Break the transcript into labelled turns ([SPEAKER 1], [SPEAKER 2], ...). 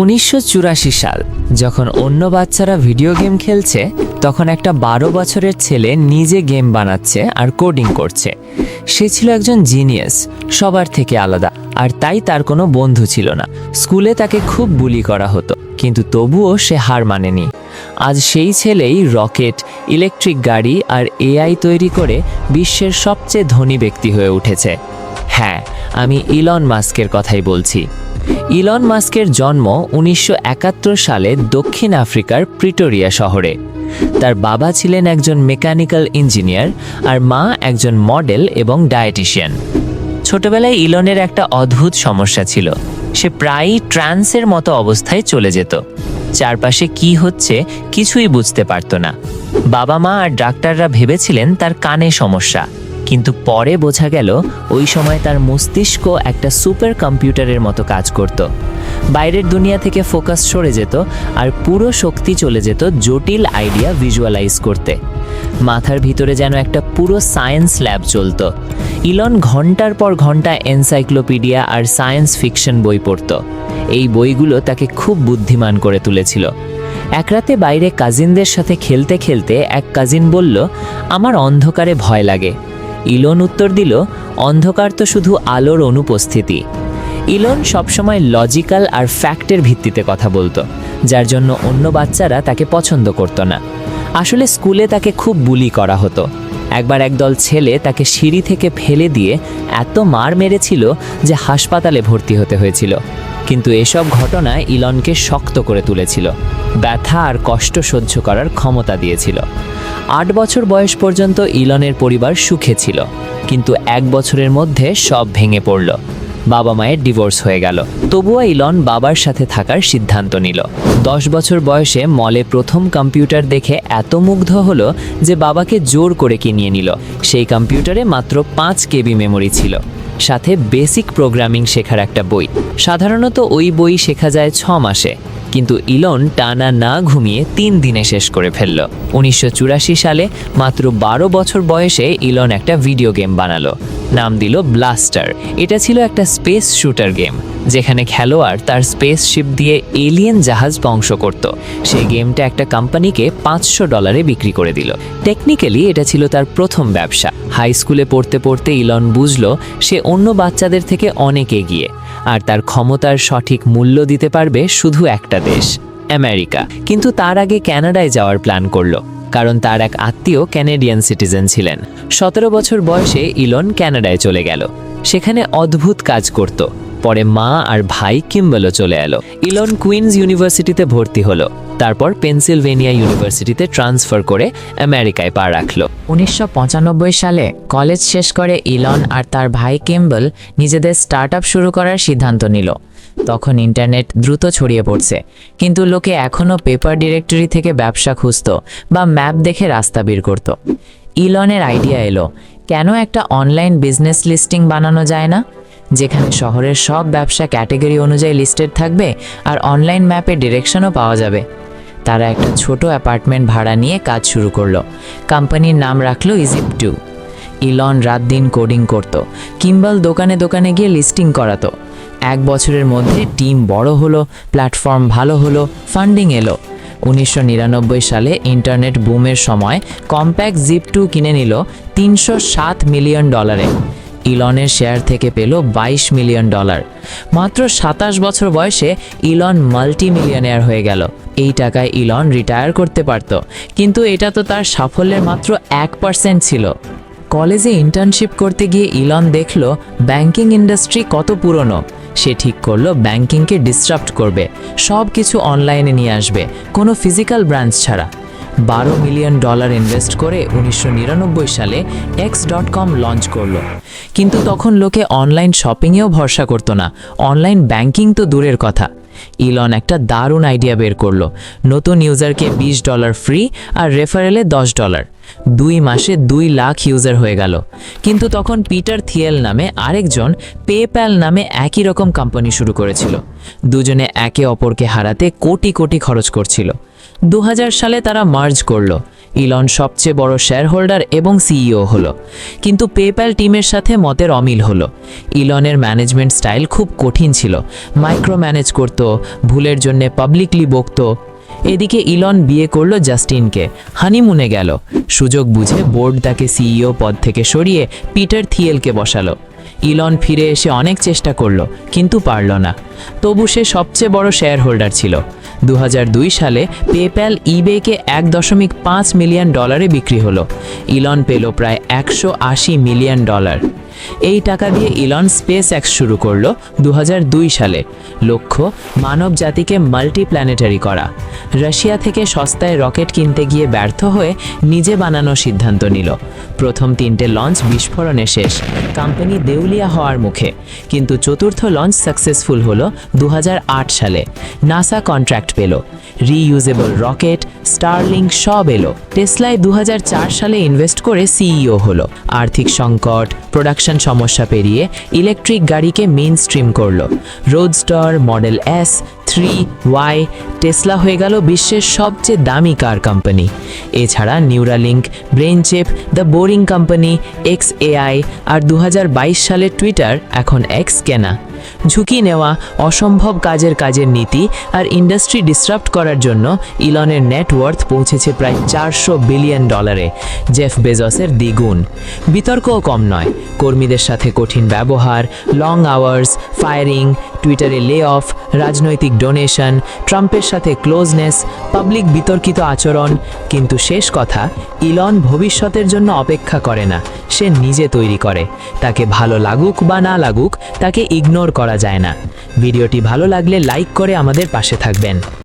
[SPEAKER 1] উনিশশো চুরাশি সাল, যখন অন্য বাচ্চারা ভিডিও গেম খেলছে, তখন একটা বারো বছরের ছেলে নিজে গেম বানাচ্ছে আর কোডিং করছে। সে ছিল একজন জিনিয়াস, সবার থেকে আলাদা, আর তাই তার কোনো বন্ধু ছিল না। স্কুলে তাকে খুব বুলি করা হতো, কিন্তু তবুও সে হার মানেনি। আজ সেই ছেলেই রকেট, ইলেকট্রিক গাড়ি আর এআই তৈরি করে বিশ্বের সবচেয়ে ধনী ব্যক্তি হয়ে উঠেছে। হ্যাঁ আমি ইলন মাস্কের কথাই বলছি। ইলন মাস্কের জন্ম উনিশশো একাত্তর সালে দক্ষিণ আফ্রিকার প্রিটোরিয়া শহরে। তার বাবা ছিলেন একজন মেকানিক্যাল ইঞ্জিনিয়ার আর মা একজন মডেল এবং ডায়েটিশিয়ান। ছোটবেলায় ইলনের একটা অদ্ভুত সমস্যা ছিল। সে প্রায়ই ট্রান্সের মতো অবস্থায় চলে যেত। চারপাশে কি হচ্ছে কিছুই বুঝতে পারত না। বাবা মা আর ডাক্তাররা ভেবেছিলেন তার কানে সমস্যা। কিন্তু পরে বোঝা গেল ওই সময় তার মস্তিষ্ক একটা সুপার কম্পিউটারের মতো কাজ করত। বাইরের দুনিয়া থেকে ফোকাস সরে যেত আর পুরো শক্তি চলে যেত জটিল আইডিয়া ভিজুয়ালাইজ করতে। মাথার ভিতরে যেন একটা পুরো সায়েন্স ল্যাব চলতো। ইলন ঘণ্টার পর ঘণ্টা এনসাইক্লোপিডিয়া আর সায়েন্স ফিকশন বই পড়ত। এই বইগুলো তাকে খুব বুদ্ধিমান করে তুলেছিল। এক রাতে বাইরে কাজিনদের সাথে খেলতে খেলতে এক কাজিন বলল, আমার অন্ধকারে ভয় লাগে। ইলন উত্তর দিল, অন্ধকার তো শুধু আলোর অনুপস্থিতি। ইলন সবসময় লজিক্যাল আর ফ্যাক্টের ভিত্তিতে কথা বলতো, যার জন্য অন্য বাচ্চারা তাকে পছন্দ করতো না। আসলে স্কুলে তাকে খুব বুলি করা হতো। একবার একদল ছেলে তাকে সিঁড়ি থেকে ফেলে দিয়ে এত মার মেরেছিল যে হাসপাতালে ভর্তি হতে হয়েছিল। কিন্তু এসব ঘটনা ইলনকে শক্ত করে তুলেছিল। ব্যথা আর কষ্ট সহ্য করার ক্ষমতা দিয়েছিল। আট বছর বয়স পর্যন্ত ইলনের পরিবার সুখে ছিল। কিন্তু এক বছরের মধ্যে সব ভেঙে পড়ল। বাবা মায়ের ডিভোর্স হয়ে গেল। তবুও ইলন বাবার সাথে থাকার সিদ্ধান্ত নিল। দশ বছর বয়সে মলে প্রথম কম্পিউটার দেখে এত মুগ্ধ হল যে বাবাকে জোর করে কিনিয়ে নিল। সেই কম্পিউটারে মাত্র পাঁচ কেবি মেমোরি ছিল। সাথে বেসিক প্রোগ্রামিং শেখার একটা বই। সাধারণত ওই বই শেখা যায় ছ মাসে, কিন্তু ইলন টানা না ঘুমিয়ে তিন দিনে শেষ করে ফেলল। উনিশশো চুরাশি সালে মাত্র বারো বছর বয়সে ইলন একটা ভিডিও গেম বানালো। নাম দিল ব্লাস্টার। এটা ছিল একটা স্পেস শুটার গেম, যেখানে খেলোয়াড় তার স্পেসশিপ দিয়ে এলিয়েন জাহাজ ধ্বংস করত। সেই গেমটা একটা কোম্পানিকে পাঁচশো ডলারে বিক্রি করে দিল। টেকনিক্যালি এটা ছিল তার প্রথম ব্যবসা। হাই স্কুলে পড়তে পড়তে ইলন বুঝলো সে অন্য বাচ্চাদের থেকে অনেক এগিয়ে। আর তার ক্ষমতার সঠিক মূল্য দিতে পারবে শুধু একটা দেশ, আমেরিকা। কিন্তু তার আগে ক্যানাডায় যাওয়ার প্ল্যান করল, কারণ তার এক আত্মীয় ক্যানেডিয়ান সিটিজেন ছিলেন। সতেরো বছর বয়সে ইলন ক্যানাডায় চলে গেল। সেখানে অদ্ভুত কাজ করত। পরে মা আর ভাই কিম্বলও চলে এলো। ইলন কুইন্স ইউনিভার্সিটিতে ভর্তি হলো। তারপর পেনসিলভেনিয়া ইউনিভার্সিটিতে ট্রান্সফার করে আমেরিকায় পা রাখল।
[SPEAKER 2] উনিশশো পঁচানব্বই সালে কলেজ শেষ করে ইলন আর তার ভাই কেম্বল নিজেদের স্টার্ট শুরু করার সিদ্ধান্ত নিল। তখন ইন্টারনেট দ্রুত ছড়িয়ে পড়ছে। কিন্তু লোকে এখনও পেপার ডিরেক্টরি থেকে ব্যবসা খুঁজত বা ম্যাপ দেখে রাস্তা বের করত। ইলনের আইডিয়া এলো, কেন একটা অনলাইন বিজনেস লিস্টিং বানানো যায় না? যেখানে শহরের সব ব্যবসা ক্যাটেগরি অনুযায়ী লিস্টেড থাকবে আর অনলাইন ম্যাপে ডিরেকশনও পাওয়া যাবে। তারা একটা ছোট অ্যাপার্টমেন্ট ভাড়া নিয়ে কাজ শুরু করল। কোম্পানির নাম রাখল ইজিপ্ট টু ইলন রাত দিন কোডিং করত, কিম্বল দোকানে দোকানে গিয়ে লিস্টিং করাতো। এক বছরের মধ্যে টিম বড় হলো, প্ল্যাটফর্ম ভালো হলো, ফান্ডিং এলো। উনিশশো নিরানব্বই সালে ইন্টারনেট বুমের সময় কম্প্যাক্ট জিপ টু কিনে নিল তিনশো সাত মিলিয়ন ডলারে। ইলনের শেয়ার থেকে পেল বাইশ মিলিয়ন ডলার। মাত্র সাতাশ বছর বয়সে ইলন মাল্টি মিলিয়নেয়ার হয়ে গেল। এই টাকায় ইলন রিটায়ার করতে পারত, কিন্তু এটা তো তার সাফল্যের মাত্র এক পার্সেন্ট ছিল। কলেজে ইন্টার্নশিপ করতে গিয়ে ইলন দেখল ব্যাংকিং ইন্ডাস্ট্রি কত পুরনো। সে ঠিক করল ব্যাংকিংকে ডিসরাপ্ট করবে সব কিছু অনলাইনে নিয়ে আসবে, কোনো ফিজিক্যাল ব্রাঞ্চ ছাড়া। বারো মিলিয়ন ডলার ইনভেস্ট করে উনিশশো নিরানব্বই সালে এক্স ডট কম লঞ্চ করল। কিন্তু তখন লোকে অনলাইন শপিংয়েও ভরসা করতো না। অনলাইন ব্যাংকিং তো দূরের কথা। ইলন একটা দারুণ আইডিয়া বের করল। নতুন ইউজারকে বিশ ডলার ফ্রি আর রেফারেলে দশ ডলার। দুই মাসে দুই লাখ ইউজার হয়ে গেল। কিন্তু তখন পিটার থিয়েল নামে আরেকজন পেপ্যাল নামে একই রকম কোম্পানি শুরু করেছিল। দুজনে একে অপরকে হারাতে কোটি কোটি খরচ করছিল। দু হাজার সালে তারা মার্জ করল। ইলন সবচেয়ে বড় শেয়ারহোল্ডার এবং সিইও হলো। কিন্তু পেপ্যাল টিমের সাথে মতের অমিল হলো। ইলনের ম্যানেজমেন্ট স্টাইল খুব কঠিন ছিল। মাইক্রো ম্যানেজ করত, ভুলের জন্য পাবলিকলি বকতো এদিকে ইলন বিয়ে করল জাস্টিনকে। হানিমুনে গেল। সুযোগ বুঝে বোর্ড তাকে সিইও পদ থেকে সরিয়ে পিটার থিয়েলকে বসালো। ইলন ফিরে এসে অনেক চেষ্টা করল, কিন্তু পারল না। তবু সে সবচেয়ে বড় শেয়ার হোল্ডার ছিল। দু হাজার দুই সালে পেপ্যাল ইবেকে এক দশমিক পাঁচ মিলিয়ন ডলারে বিক্রি হলো। ইলন পেল প্রায় একশো আশি মিলিয়ন ডলার। এই টাকা দিয়ে ইলন স্পেস এক্স শুরু করল দু হাজার দুই সালে। লক্ষ্য, মানব জাতিকে মাল্টিপ্ল্যানেটারি করা। রাশিয়া থেকে সস্তায় রকেট কিনতে গিয়ে ব্যর্থ হয়ে নিজে বানানোর সিদ্ধান্ত নিল। প্রথম তিনটে লঞ্চ বিস্ফোরণে শেষ, কোম্পানি দেউলিয়া হওয়ার মুখে। কিন্তু চতুর্থ লঞ্চ সাকসেসফুল হলো দু হাজার আট সালে। নাসা কন্ট্রাক্ট পেল। রিইউজেবল রকেট স্টারলিংক সব এলো। টেসলায় দু হাজার চার সালে ইনভেস্ট করে সিইও হলো। আর্থিক সংকট প্রোডাকশন সমস্যা পেরিয়ে ইলেকট্রিক গাড়িকে মেইন স্ট্রিম করল। Roadster model S three Y Tesla হয়ে গেল বিশ্বের সবচেয়ে দামি কার কোম্পানি এছাড়া Neuralink brain chip the boring company X AI আর দু সালে টুইটার এখন এক্স কেনা ঝুঁকি নেওয়া, অসম্ভব কাজের কাজের নীতি আর ইন্ডাস্ট্রি ডিসরাপ্ট করার জন্য ইলনের নেটওয়ার্থ পৌঁছেছে প্রায় চারশো বিলিয়ন ডলারে জেফ বেজসের দ্বিগুণ। বিতর্কও কম নয়। কর্মীদের সাথে কঠিন ব্যবহার লং আওয়ার্স ফায়ারিং টুইটারে লে অফ রাজনৈতিক ডোনেশন ট্রাম্পের সাথে ক্লোজনেস পাবলিক বিতর্কিত আচরণ। কিন্তু শেষ কথা ইলন ভবিষ্যতের জন্য অপেক্ষা করে না। সে নিজে তৈরি করে। তাকে ভালো লাগুক বা না লাগুক, তাকে ইগনোর করা যায় না। ভিডিওটি ভালো লাগলে লাইক করে আমাদের পাশে থাকবেন।